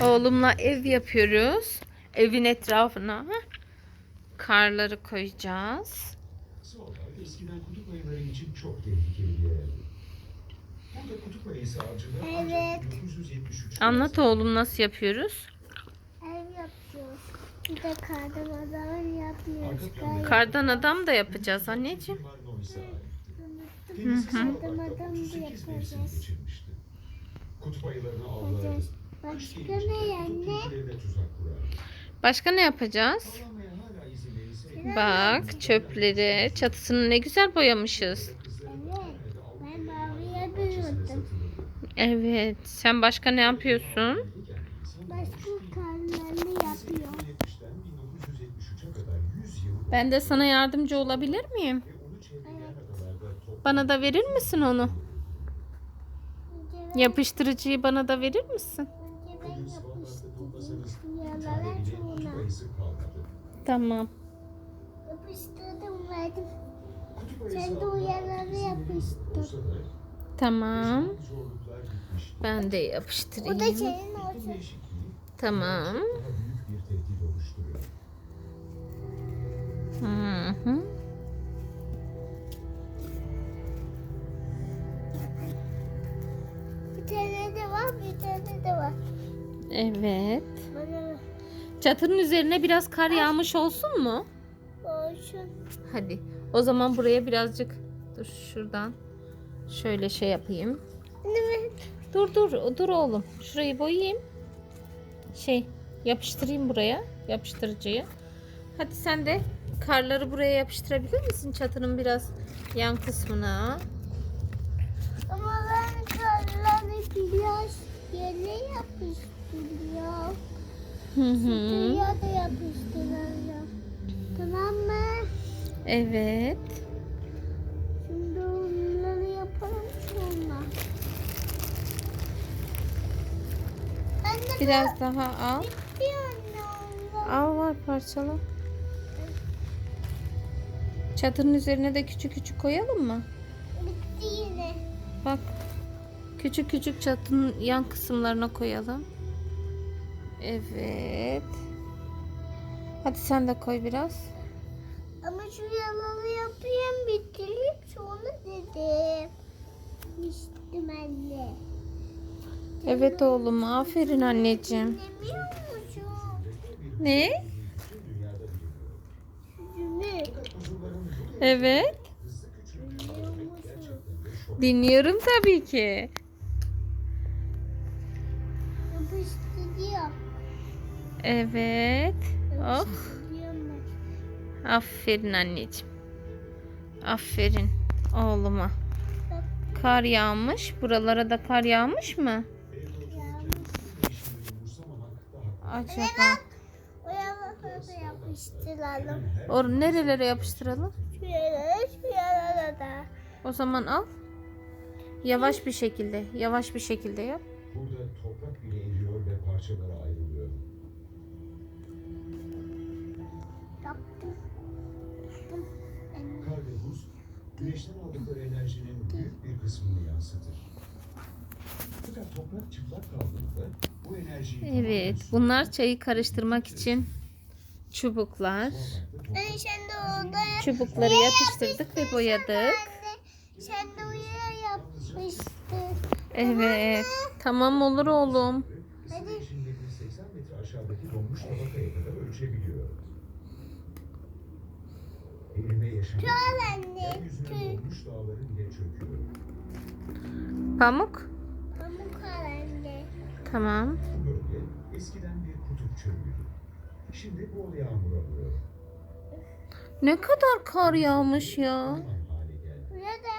Oğlumla ev yapıyoruz. Evin etrafına karları koyacağız. Eskiden kutup ayıları için çok tehlikeli bir yerdi. Burada kutup ayısı avcılığı Evet. ancak 1973 Anlat oğlum nasıl yapıyoruz? Ev yapıyoruz. Bir de kardan adam yapmıyoruz. Gayet Kardan adam da yapacağız anneciğim. Kendisi Kardan sağlıkta adam da 38 mevsim yapacağız. Kutup ayılarını. Kış Başka ne yani? Başka ne yapacağız? Bak çöpleri çatısını ne güzel boyamışız. Evet. Ben maviye büyüdüm. Evet. Sen başka ne yapıyorsun? Başka karlarını yapıyor. 1970'ten 1973'e kadar 100 yıl Ben de sana yardımcı olabilir miyim? top Bana da verir misin onu? Yapıştırıcıyı bana da verir misin? Tamam. Yapıştırdım verdim. Sen de verilmiş yapıştır. da Tamam. Ben de O da yapıştırayım. senin olsun. Tamam. Hı hı. Evet. Bana Çatının üzerine biraz kar yağmış olsun mu? olsun. Hadi. O zaman buraya birazcık dur şuradan şöyle şey yapayım. Evet. Dur dur dur oğlum. Şurayı boyayayım. Şey yapıştırayım buraya yapıştırıcıyı. Hadi sen de karları buraya yapıştırabilir misin çatının biraz yan kısmına? Ama ben karları biraz yere yapıştırıyorum. Hı hı. Da yapıştırıyorum. Tamam mı? Evet. Şimdi onları yapalım sonra. Anne Biraz daha al. bir anne onlar. Al var parçalı. Çatının üzerine de küçük küçük koyalım mı? Bitti yine. Bak. Küçük küçük çatının yan kısımlarına koyalım. Evet. Hadi sen de koy biraz. Ama şu yalanı yapayım bitireyim sonra dedim. Demiştim anne. Evet oğlum. Aferin anneciğim. Ne? Bu Evet. Dinliyorum tabii ki. Evet. Oh. Aferin anneciğim. Aferin oğluma. Kar yağmış. Buralara da kar yağmış mı? Acaba. Yapıştıralım. Or nerelere yapıştıralım? Şu yalanı şu yalanı da. O zaman al. Yavaş bir şekilde, yavaş bir şekilde yap. Burada toprak bile eriyor ve parçalara ayrılıyor. Güneşten aldıkları enerjinin büyük bir kısmını yansıtır. Fakat toprak çıplak kaldığında bu enerjiyi Evet, bunlar çayı karıştırmak için çubuklar. Ben şimdi orada Çubukları yapıştırdık ve boyadık. Sen de oraya yapmıştın. Evet, tamam olur oğlum. Erime yaşamak Al anne. Pamuk. Pamuk anne. Tamam. Bölge eskiden bir kutup çölüydü. Şimdi bol yağmur alıyor. Ne kadar kar yağmış ya. Burada.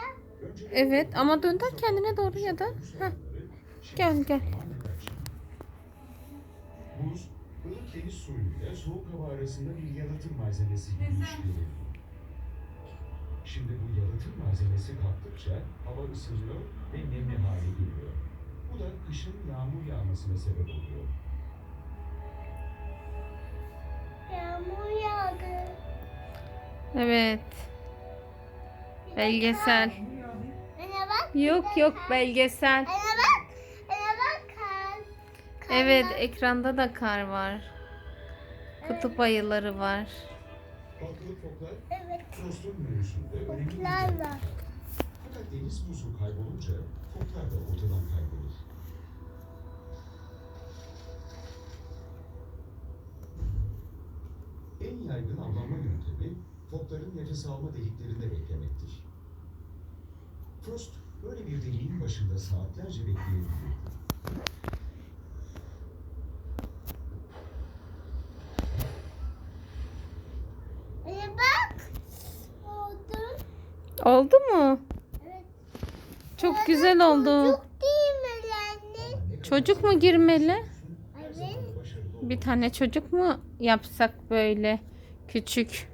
Evet ama dönder kendine doğru ya da. Heh, gel gel. Buz, ılık deniz suyuyla soğuk hava arasında bir yalıtım malzemesi gibi işleniyor. Şimdi bu yalıtım malzemesi kalktıkça hava ısınıyor ve nemli hale geliyor. Bu da kışın yağmur yağmasına sebep oluyor. Yağmur yağdı. Evet. Belgesel. Bak. Yok yok belgesel. Anne bak. Anne bak kar. Evet ekranda da kar var. Kutup ayıları var. Foklar Evet. Frost'un menüsünde önemli bir Foklar yer. var. Fakat deniz buzu kaybolunca foklar da ortadan kaybolur. En yaygın avlanma yöntemi fokların nefes alma deliklerinde beklemektir. Frost böyle bir deliğin başında saatlerce bekleyebilir. Ee, bak. Oldu. Oldu mu? Evet. Çok güzel oldu. Çocuk değil mi anne? Çocuk mu girmeli? Evet. Bir tane çocuk mu yapsak böyle küçük?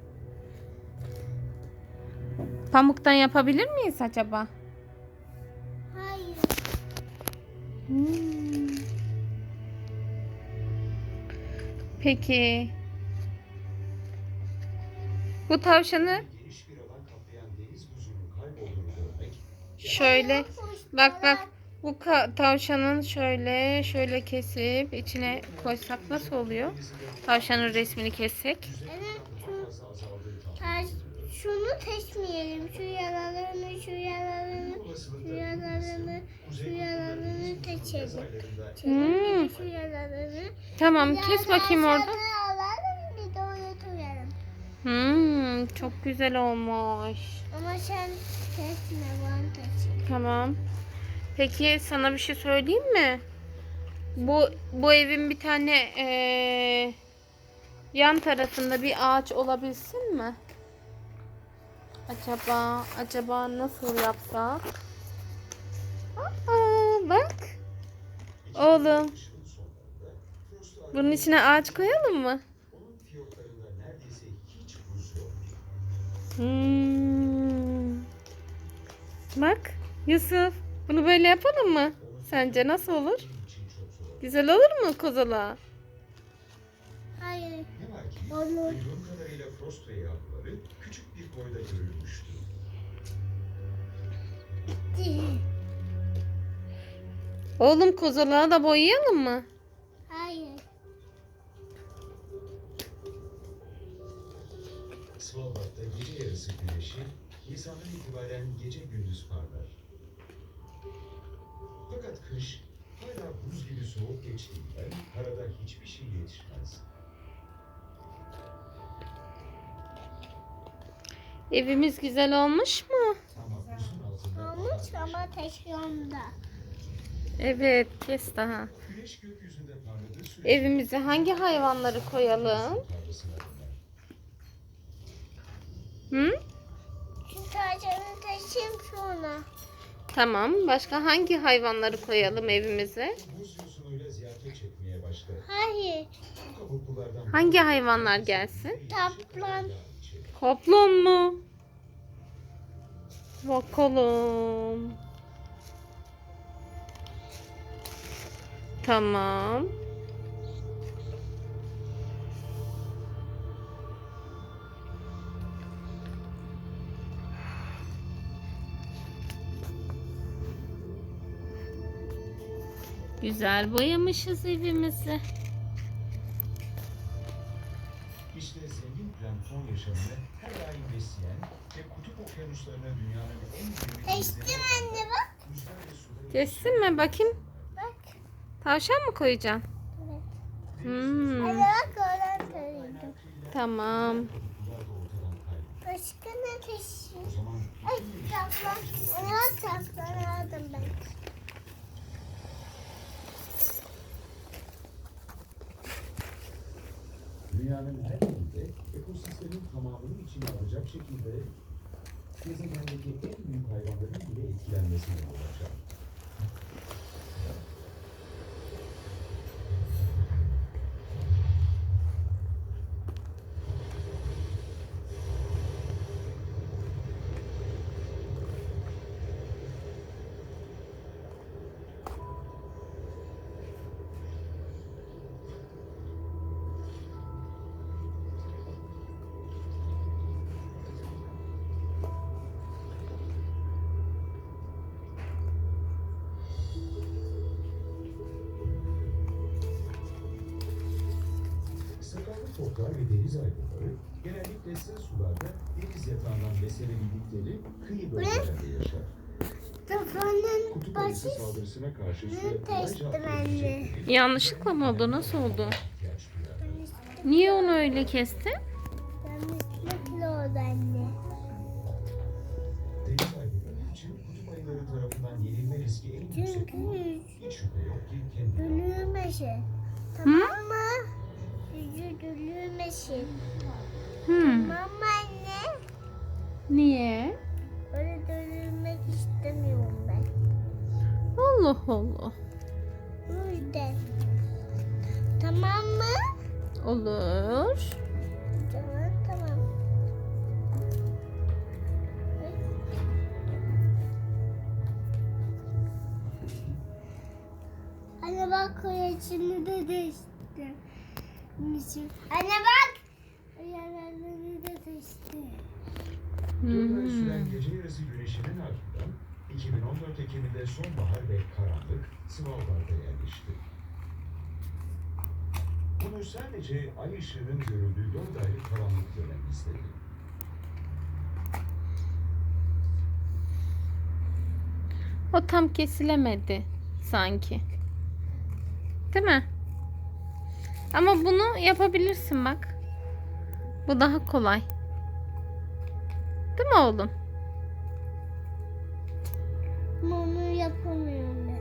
Pamuktan yapabilir miyiz acaba? Hayır. Hmm. Peki. Bu tavşanı şöyle bak bak bu tavşanın şöyle şöyle kesip içine koysak nasıl oluyor? Tavşanın resmini kessek. Evet. Şu, şunu seçmeyelim. Şu yaralarını, şu yaralarını, şu yaralarını, şu yaralarını seçelim. Hmm. Şu yaralarını. Tamam kes bakayım orada. Hmm, çok güzel olmuş. Ama sen. Tamam. Peki sana bir şey söyleyeyim mi? Bu bu evin bir tane eee, yan tarafında bir ağaç olabilsin mi? Acaba acaba nasıl yapsak? Aa, bak. Oğlum. Bunun içine ağaç koyalım mı? Hmm. Bak Yusuf. Bunu böyle yapalım mı? Sence nasıl olur? Güzel olur mu kozala? Hayır. Ne var ki Olur. küçük bir boyda görülmüştü. Oğlum kozalağı da boyayalım mı? Hayır. Svalbard'da gece yarısı güneşi Nisan'dan itibaren gece gündüz parlar. Fakat kış hala buz gibi soğuk geçtiğinden karada hiçbir şey yetişmez. Evimiz güzel olmuş mu? Ama buzun altında Olmuş ama taşıyonda. Evet, kes daha. Güneş gökyüzünde parladığı sürece Evimize hangi hayvanları koyalım? döner. Hı? Taşıyayım sonra. Tamam. Başka hangi hayvanları koyalım evimize? Hayır. Hangi hayvanlar gelsin? Kaplan. Kaplan mı? Bakalım. Tamam. Güzel boyamışız evimizi. İşte zengin plankton yaşamını her daim besleyen ve kutup okyanuslarına dünyanın en büyük Taştım anne bak. Kessin mi bakayım? Bak. Tavşan mı koyacaksın? Evet. Hmm, Anne bak oradan tarıyordum. tamam. Başka ne zaman Ay kaplan. Anne bak kaplan aldım ben. Dünyanın her yerinde ekosistemin tamamını içine alacak şekilde gezegendeki en büyük hayvanların bile etkilenmesine yol açar. Sakallı foklar ve deniz ayvaları genellikle sığ sularda deniz yatağından beslenebildikleri kıyı bölgelerde yaşar. Kutup ayısı saldırısına karşı atlayabilecek Yanlışlıkla mı oldu? Nasıl oldu? Niye onu öyle kesti? yanlışlıkla oldu anne. Deniz ayvaları için kutup ayıları tarafından yenilme riski en yüksek. Çünkü Hiç şüphe yok ki kendi dönülmesin. Tamam mı? Dönülmesin. Hmm. Mı anne? Niye? Öyle dönülmek istemiyorum ben. Allah Allah. O yüzden. Tamam mı? Olur. Tamam tamam. Anne bak koyacını da değişti. Anne bak. Ayarlarını da değişti. Yıllar Hmm. süren gece yarısı güneşinin ardından 2014 Ekim'inde sonbahar ve karanlık Svalbard'a yerleşti. Bunu sadece ay ışığının görüldüğü 4 aylık karanlık dönem istedi. O tam kesilemedi sanki. Değil mi? Ama bunu yapabilirsin bak. Bu daha kolay. Değil mi oğlum? Onu yapamıyorum ben.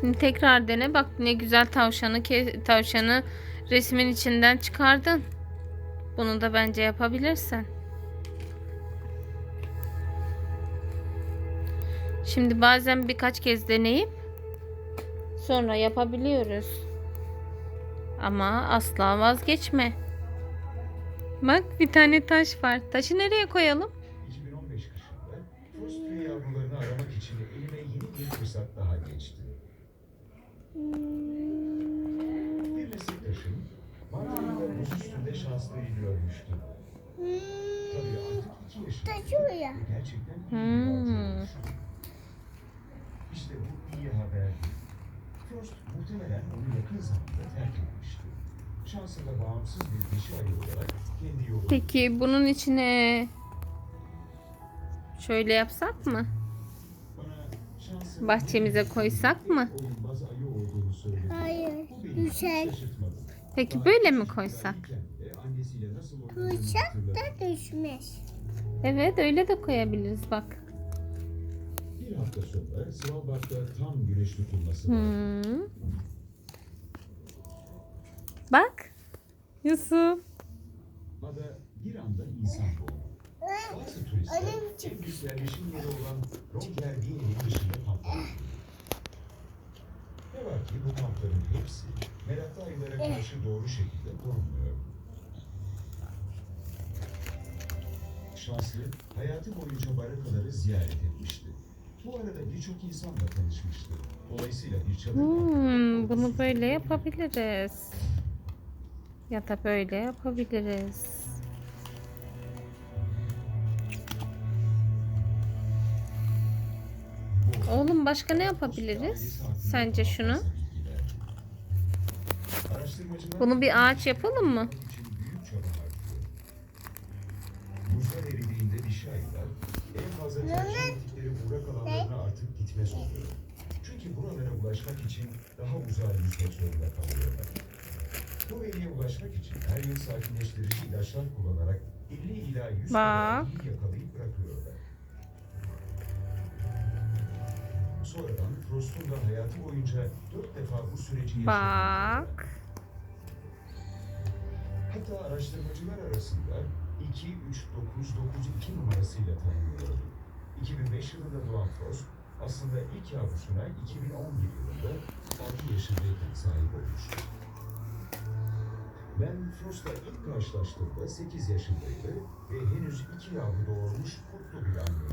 Şimdi tekrar dene. Bak ne güzel tavşanı tavşanı resmin içinden çıkardın. Bunu da bence yapabilirsin. Şimdi bazen birkaç kez deneyip sonra yapabiliyoruz. Ama asla vazgeçme. Bak bir tane taş var. Taşı nereye koyalım? 2015 kışında Frost tüy yavrularını aramak için elime yeni bir fırsat daha geçti. Bir meslektaşım Marmara'da buz üstünde şanslıyı görmüştü. Tabii artık iki yaşında. Taşıyor ya. Gerçekten iyi Hmm. bir avcıymış. İşte bu iyi haber. Frost muhtemelen onu yakın zamanda terk etmişti. Şansına bağımsız bir dişi ayı olarak kendi yolunu Peki bunun içine şöyle yapsak mı? Bahçemize koysak mı? Hayır. Düşer. Peki böyle mi koysak? Koysak da düşmez. Evet öyle de koyabiliriz bak. Bir hafta sonra Svalbard'da tam güneş tutulması var. Hmm. Bak. Yusuf. Ada bir anda insan doğdu. Bazı turistler en büyük yerleşim yeri olan Longyearby'nin dışında kamplar. Ne var ki bu kampların hepsi meraklı ayılara karşı doğru şekilde korunmuyor. Şanslı hayatı boyunca barakaları ziyaret etmişti. Bu arada birçok insanla tanışmıştı. Dolayısıyla bir çadır Hmm, bunu böyle yapabiliriz. Ya da böyle yapabiliriz. Oğlum başka ne yapabiliriz? Sence şunu? Bunu bir ağaç yapalım mı? Buzlar eridiğinde dişi ayılar en fazla uğrak alanlarına artık gitmez oluyor. Çünkü buralara ulaşmak için daha uzağa yüzmek zorunda kalıyorlar. Bu veriye ulaşmak için her yıl sakinleştirici ilaçlar kullanarak 50 ila 100 kadar ayıyı yakalayıp bırakıyorlar. Sonradan Frost'un da hayatı boyunca dört defa bu süreci yaşadı. Bak. Hatta araştırmacılar arasında 2 3 9 9 2 numarasıyla tanınıyordu. 2005 yılında doğan Frost aslında ilk yavrusuna 2011 yılında 6 yaşındayken sahip olmuştu. Ben Frost'la ilk karşılaştığımda 8 yaşındaydı ve henüz iki yavru doğurmuş mutlu bir anneydi.